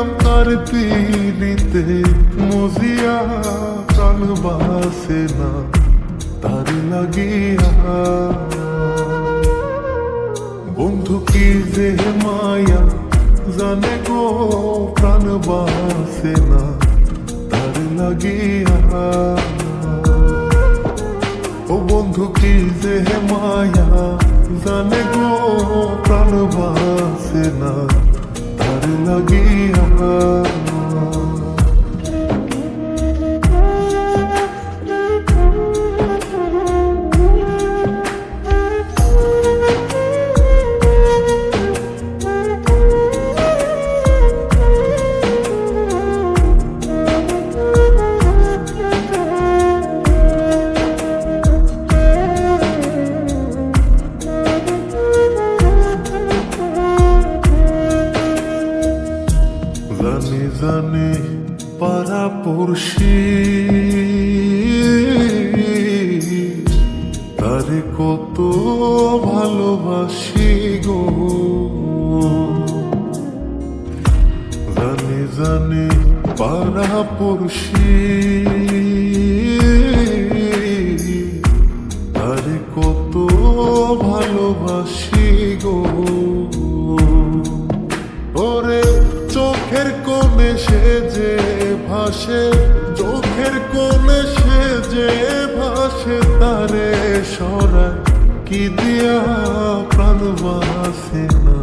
করিলাম তার পিড়িতে মজিয়া প্রাণ বাসে না, তার লাগিয়া। বন্ধু কি যে মায়া জানে গো, প্রাণ বাসে না, তার লাগিয়া। ও বন্ধু কি যে মায়া জানে গো, প্রাণ বাসে না। তার লাগিয়া জানি পাড়া পড়শি। তারে কত ভালোবাসি গো। জানে জানে পাড়া পড়শি। তারে কত ভালোবাসি গো। ভাসে চোখের কোণে সে যে ভাসে, তারে সরায় কি দিয়া প্রাণ বাসে না?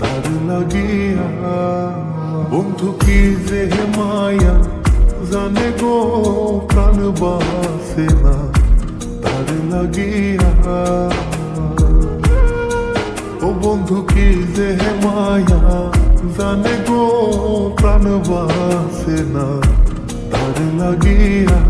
তার লাগিয়া বন্ধু কি যে মায়া জানে গো, প্রাণ বাসে না? তার লাগিয়া ও বন্ধু কি যে মায়া জানে গো প্রাণ বাসে না তার লাগিয়া